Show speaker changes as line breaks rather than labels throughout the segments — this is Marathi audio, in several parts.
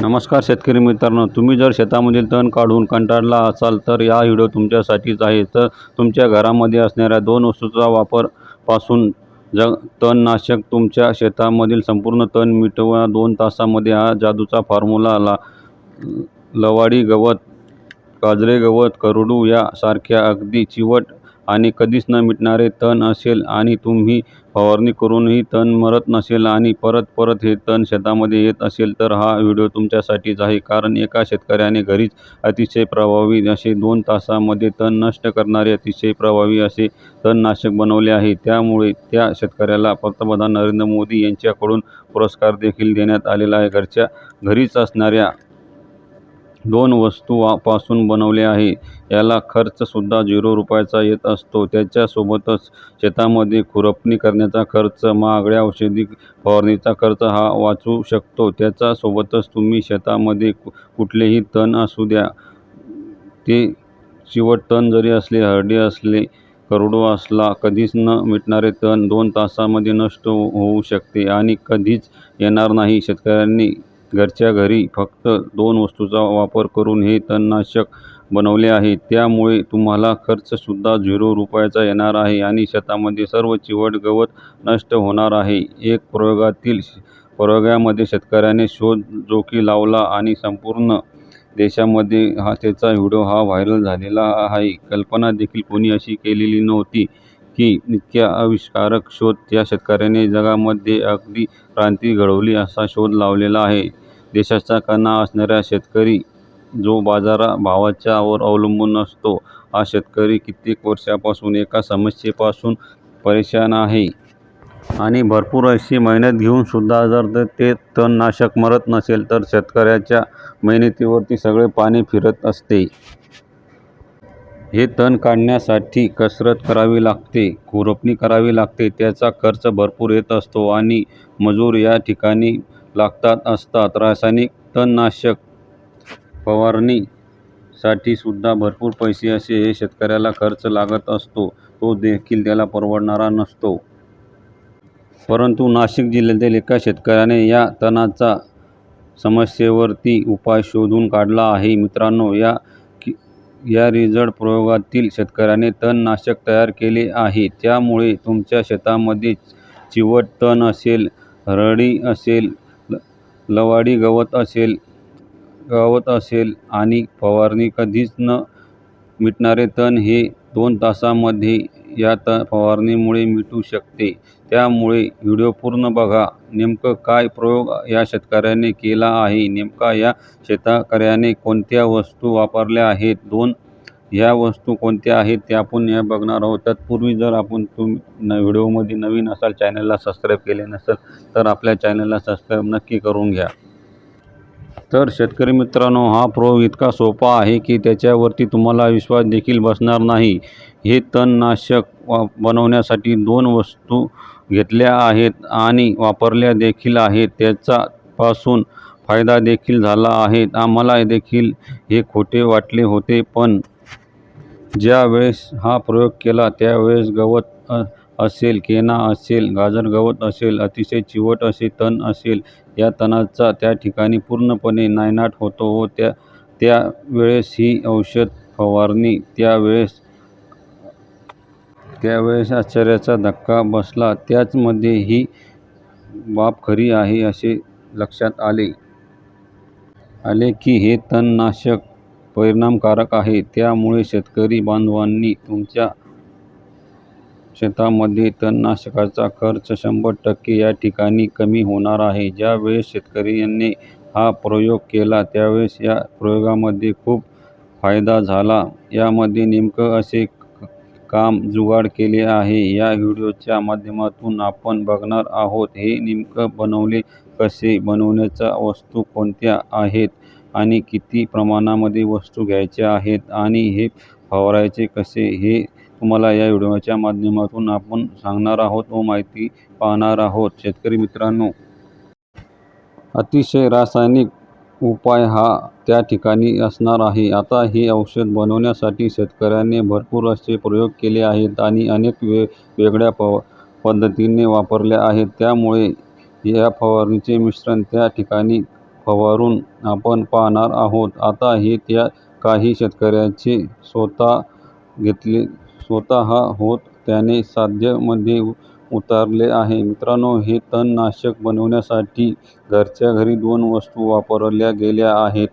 नमस्कार शेतकरी मित्रांनो तुम्ही जर शेतामधील तण काढून कंटाळला असाल तर या व्हिडिओ तुमच्यासाठीच आहे. तर तुमच्या घरामध्ये असणाऱ्या दोन वस्तूचा वापरपासून ज तणनाशक तुमच्या शेतामधील संपूर्ण तण मिटवा दोन तासामध्ये. हा जादूचा फॉर्म्युला आला लवाडी गवत काजरे गवत करडू यासारख्या अगदी चिवट आणि कधीच न मिटणारे तण असेल आणि तुम्ही फवारणी करूनही तण मरत नसेल आणि परत परत हे तण शेतामध्ये येत असेल तर हा व्हिडिओ तुमच्यासाठीच आहे. कारण एका शेतकऱ्याने घरीच अतिशय प्रभावी असे दोन तासामध्ये तण नष्ट करणारे अतिशय प्रभावी असे तणनाशक बनवले आहे. त्यामुळे त्या शेतकऱ्याला पंतप्रधान नरेंद्र मोदी यांच्याकडून पुरस्कार देखील देण्यात आलेला आहे. घरच्या घरीच असणाऱ्या दोन वस्तू पासून बनवले आहे. याला खर्चसुद्धा झिरो रुपयाचा येत असतो. त्याच्यासोबतच शेतामध्ये खुरपणी करण्याचा खर्च महागड्या औषधी फवारणीचा खर्च हा वाचू शकतो. त्याच्यासोबतच तुम्ही शेतामध्ये कु कुठलेही तण असू द्या. ते चिवट तण जरी असले हरडे असले करोडो असला कधीच न मिटणारे तण दोन तासामध्ये नष्ट हो-, होऊ शकते आणि कधीच येणार नाही. शेतकऱ्यांनी घरच्या घरी फक्त दोन वस्तूचा वापर करून हे तणनाशक बनवले आहे. त्यामुळे तुम्हाला खर्चसुद्धा झिरो रुपयाचा येणार आहे आणि शेतामध्ये सर्व चिवट गवत नष्ट होणार आहे. एक प्रयोगातील प्रयोगामध्ये शेतकऱ्याने शोध जोखी लावला आणि संपूर्ण देशामध्ये हा त्याचा व्हिडिओ हा व्हायरल झालेला आहे. कल्पना देखील कोणी अशी केलेली नव्हती. की इतक्या आविष्कारक शोध त्या शेतकऱ्याने जगामध्ये अगदी क्रांती घडवली असा शोध लावलेला आहे. देशाचा कणा असणाऱ्या शेतकरी जो बाजारा भावाच्यावर अवलंबून असतो हा शेतकरी कित्येक वर्षापासून एका समस्येपासून परेशान आहे. आणि भरपूर अशी मेहनत घेऊनसुद्धा जर ते तणनाशक मरत नसेल तर शेतकऱ्याच्या मेहनतीवरती सगळे पाणी फिरत असते. हे तण काढण्यासाठी कसरत करावी लागते खुरपणी करावी लागते त्याचा खर्च भरपूर येत असतो आणि मजूर या ठिकाणी लागतात असतात. रासायनिक तणनाशक फवारणीसाठी सुद्धा भरपूर पैसे असे हे शेतकऱ्याला खर्च लागत असतो. तो देखील त्याला परवडणारा नसतो. परंतु नाशिक जिल्ह्यातील एका शेतकऱ्याने या तणाचा समस्येवरती उपाय शोधून काढला आहे. मित्रांनो या या रिझल्ट प्रयोगातील शेतकऱ्याने तणनाशक तयार केले आहे. त्यामुळे तुमच्या शेतामध्ये चिवट तण असेल हरळी असेल ल लवाडी गवत असेल गवत असेल आणि फवारणी कधीच न मिटणारे तण हे दोन तासामध्ये या त फवारणीमुळे मिटू शकते. त्यामुळे व्हिडिओ पूर्ण बघा. नेमकं काय प्रयोग या शेतकऱ्याने केला आहे? नेमका या शेतकऱ्याने कोणत्या वस्तू वापरल्या आहेत? दोन ह्या वस्तू कोणत्या आहेत? ते आपण या बघणार आहोत. तत्पूर्वी जर आपण तुम न व्हिडिओमध्ये नवीन असाल चॅनलला सबस्क्राईब केले नसेल तर आपल्या चॅनलला सबस्क्राईब नक्की करून घ्या. तर शेतकरी मित्रांनो हा प्रयोग इतका सोपा आहे की त्याच्यावरती तुम्हाला विश्वास देखील बसणार नाही. हे तणनाशक वा बनवण्यासाठी दोन वस्तू घेतल्या आहेत आणि वापरल्या देखील आहेत. त्याच्यापासून फायदा देखील झाला आहे. आम्हाला देखील हे खोटे वाटले होते पण ज्यावेळेस हा प्रयोग केला त्यावेळेस गवत असेल केना असेल गाजर गवत असेल अतिशय चिवट असे तण असेल या तणाचा त्या ठिकाणी पूर्णपणे नायनाट होतो व त्या त्यावेळेस ही औषध फवारणी त्यावेळेस त्यावेळेस आश्चर्याचा धक्का बसला. त्याचमध्ये ही बाब खरी आहे असे लक्षात आले. आले की हे तणनाशक परिणामकारक आहे. त्यामुळे शेतकरी बांधवांनी तुमच्या शेतामध्ये तणनाशकाचा खर्च शंभर टक्के या ठिकाणी कमी होणार आहे. ज्यावेळेस शेतकऱ्यांनी हा प्रयोग केला त्यावेळेस या प्रयोगामध्ये खूप फायदा झाला. यामध्ये नेमकं असे काम जुगाड केले आहे. या व्हिडिओच्या माध्यमातून आपण बघणार आहोत हे नेमकं बनवले कसे? बनवण्याच्या वस्तू कोणत्या आहेत आणि किती प्रमाणामध्ये वस्तू घ्यायच्या आहेत आणि हे फवारायचे कसे? हे तुम्हाला या व्हिडिओच्या माध्यमातून आपण सांगणार आहोत व माहिती पाहणार आहोत. शेतकरी मित्रांनो अतिशय रासायनिक उपाय हा त्या ठिकाणी असणार आहे आता हे औषध बनवण्यासाठी शेतकऱ्याने भरपूर असे प्रयोग केले आहेत आणि अनेक वे वेगळ्या प पद्धतीने वापरल्या आहेत त्यामुळे या फवारणीचे मिश्रण त्या ठिकाणी फवारून आपण पाहणार आहोत. आता हे त्या काही शेतकऱ्याचे स्वतः घेतले स्वतः होत त्याने साध्यमध्ये उतारले आहे. मित्रांनो हे तणनाशक बनवण्यासाठी घरच्या घरी दोन वस्तू वापरल्या गेल्या आहेत.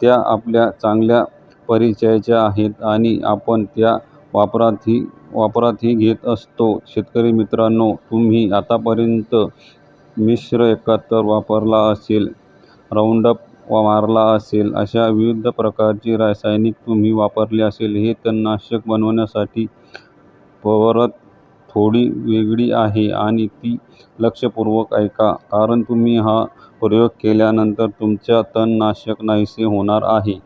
त्या आपल्या चांगल्या परिचयाच्या आहेत आणि आपण त्या वापरातही वापरातही घेत असतो. शेतकरी मित्रांनो तुम्ही आतापर्यंत मिश्र एकाहत्तर वापरला असेल, राऊंडअप मारला असेल अशा विविध प्रकारची रासायनिक तुम्ही वापरली असेल. हे तणनाशक बनवण्यासाठी परत थोडी वेगळी आहे आणि ती लक्षपूर्वक ऐका कारण तुम्ही हा प्रयोग केल्यानंतर तुमच्या तणनाशक नाहीसे होणार आहे.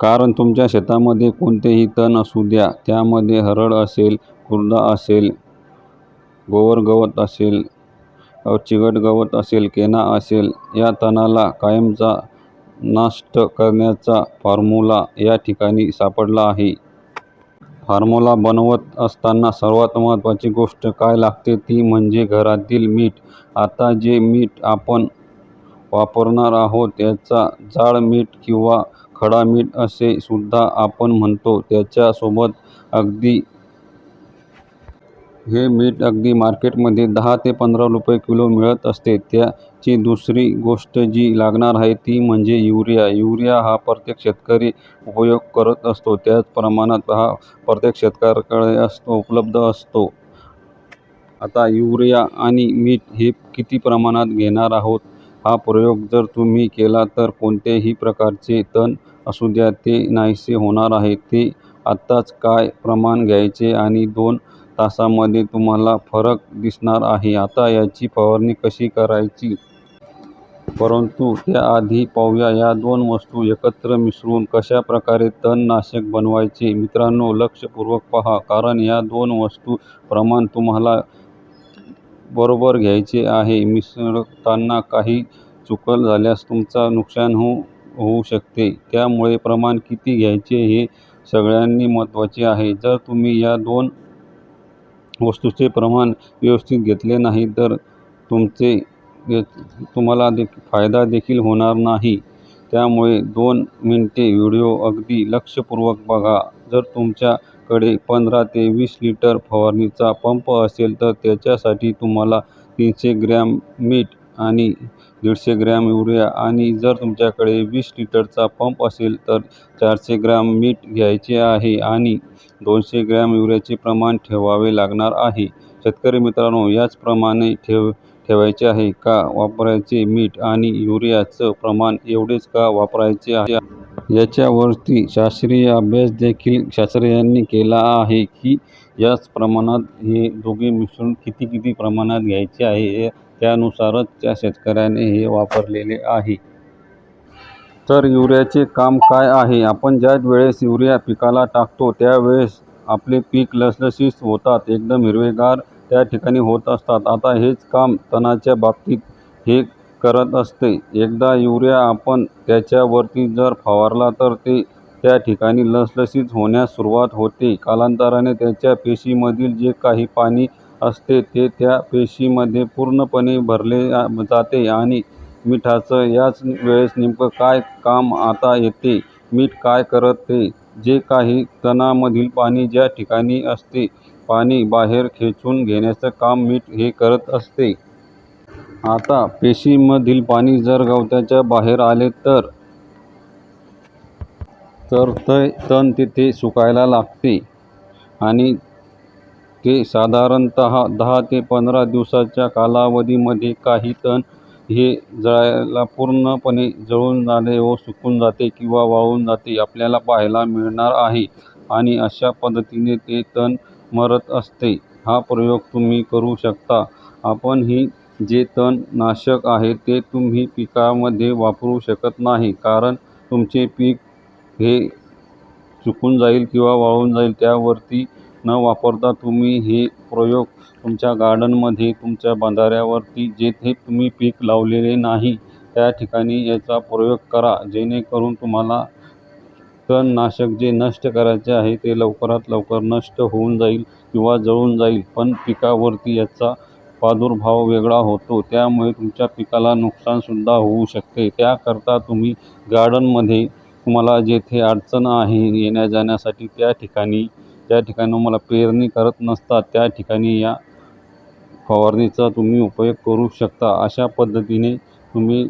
कारण तुमच्या शेतामध्ये कोणतेही तण असू द्या त्यामध्ये हरळ असेल, खुरडा असेल, गोवरगवत असेल, चिकटगवत असेल, केना असेल या तणाला कायमचा नष्ट करण्याचा फॉर्म्युला या ठिकाणी सापडला आहे. फार्मुला बनवत असताना सर्वात महत्त्वाची गोष्ट काय लागते ती म्हणजे घरातील मीठ. आता जे मीठ आपण वापरणार आहोत त्याला जाड मीठ किंवा खडा मीठ असे सुद्धा आपण म्हणतो. त्याच्या सोबत अगदी हे मीठ अगदी मार्केटमध्ये दहा ते पंधरा रुपये किलो मिळत असते. त्याची दुसरी गोष्ट जी लागणार आहे ती म्हणजे युरिया. युरिया हा प्रत्येक शेतकरी उपयोग करत असतो. त्याच प्रमाणात हा प्रत्येक शेतकऱ्याकडे असतो उपलब्ध असतो. आता युरिया आणि मीठ हे किती प्रमाणात घेणार आहोत हा प्रयोग जर तुम्ही केला तर कोणत्याही प्रकारचे तण असू द्या ते नाहीसे होणार आहे. ते आत्ताच काय प्रमाण घ्यायचे आणि दोन तासामध्ये तुम्हाला फरक दिसणार आहे. आता याची फवारणी कशी करायची? परंतु त्याआधी पाहूया या दोन वस्तू एकत्र मिसळून कशा प्रकारे तणनाशक बनवायचे. मित्रांनो लक्षपूर्वक पहा कारण या दोन वस्तू प्रमाण तुम्हाला बरोबर घ्यायचे आहे. मिसळताना काही चुकल झाल्यास तुमचा नुकसान हो, होऊ शकते. त्यामुळे प्रमाण किती घ्यायचे हे सगळ्यांनी महत्त्वाचे आहे. जर तुम्ही या दोन वस्तूचे प्रमाण व्यवस्थित घेतले नाही तर तुमचे तुम्हाला फायदा देखील होणार नाही. त्यामुळे दोन मिनटे व्हिडिओ अगदी लक्षपूर्वक बघा. जर तुमच्याकडे पंधरा ते वीस लिटर फवारणीचा पंप असेल तर त्याच्यासाठी तुम्हाला तीनशे ग्रॅम मीठ आणि दीडशे ग्रॅम युरिया आणि जर तुमच्याकडे वीस लिटरचा पंप असेल तर चारशे ग्रॅम मीठ घ्यायचे आहे आणि दोनशे ग्रॅम युरियाचे प्रमाण ठेवावे लागणार आहे. शेतकरी मित्रांनो याच प्रमाणे ठेवायचे आहे का वापरायचे मीठ आणि युरियाचं प्रमाण एवढेच का वापरायचे आहे? याच्यावरती शास्त्रीय अभ्यास देखील शास्त्रज्ञांनी केला आहे की याच प्रमाणात हे दोघे मिसळून किती किती प्रमाणात घ्यायचे आहे त्यानुसारच त्या शेतकऱ्याने हे वापरलेले आहे. तर युरियाचे काम काय आहे? आपण ज्या वेळेस युरिया पिकाला टाकतो त्यावेळेस आपले पीक लसलशीत होतात. एकदम हिरवेगार त्या ठिकाणी होत असतात. आता हेच काम तणाच्या बाबतीत हे करत असते. एकदा युरिया आपण त्याच्यावरती जर फवारला तर ते त्या ठिकाणी लसलशीत होण्यास सुरुवात होते. कालांतराने त्याच्या पेशीमधील जे काही पाणी असते ते त्या पेशीमध्ये पूर्णपणे भरले जाते आणि मिठाचं याच वेळेस नेमकं काय काम आता येते. मीठ काय करत ते जे काही तणामधील पाणी ज्या ठिकाणी असते पाणी बाहेर खेचून घेण्याचं काम मीठ हे करत असते. आता पेशीमधील पाणी जर गवताच्या बाहेर आले तर तर ते तण तिथे सुकायला लागते आणि ते साधारणतः दहा ते पंधरा दिवसाच्या कालावधीमध्ये काही तण हे जळायला पूर्णपणे जळून जाते व सुकून जाते किंवा वाळून जाते आपल्याला पाहायला मिळणार आहे आणि अशा पद्धतीने ते तण मरत असते. हा प्रयोग तुम्ही करू शकता. आपण ही जे तणनाशक आहे ते तुम्ही पिकामध्ये वापरू शकत नाही कारण तुमचे पीक हे सुकून जाईल किंवा वाळून जाईल. त्यावरती न वापरता तुम्ही हे प्रयोग तुमच्या गार्डनमध्ये तुमच्या बांधाऱ्यावरती जेथे तुम्ही पीक लावलेले नाही त्या ठिकाणी याचा प्रयोग करा. जेणेकरून तुम्हाला तणनाशक जे नष्ट करायचे आहे ते लवकरात लवकर नष्ट होऊन जाईल किंवा जळून जाईल पण पिकावरती याचा प्रादुर्भाव वेगळा होतो. त्यामुळे तुमच्या पिकाला नुकसानसुद्धा होऊ शकते. त्याकरता तुम्ही गार्डनमध्ये तुम्हाला जेथे अडचण आहे येण्या जाण्यासाठी त्या ठिकाणी त्या ठिकाणी तुम्हाला पेरणी करत नसता त्या ठिकाणी या फवारणीचा तुम्ही उपयोग करू शकता. अशा पद्धतीने तुम्ही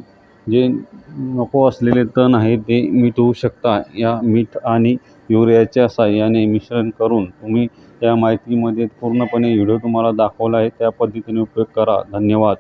जे नको असलेले तण आहे ते मिटवू शकता. या मीठ आणि युरियाच्या साहाय्याने मिश्रण करून तुम्ही त्या माहितीमध्ये पूर्णपणे व्हिडिओ तुम्हाला दाखवला आहे. त्या पद्धतीने उपयोग करा. धन्यवाद.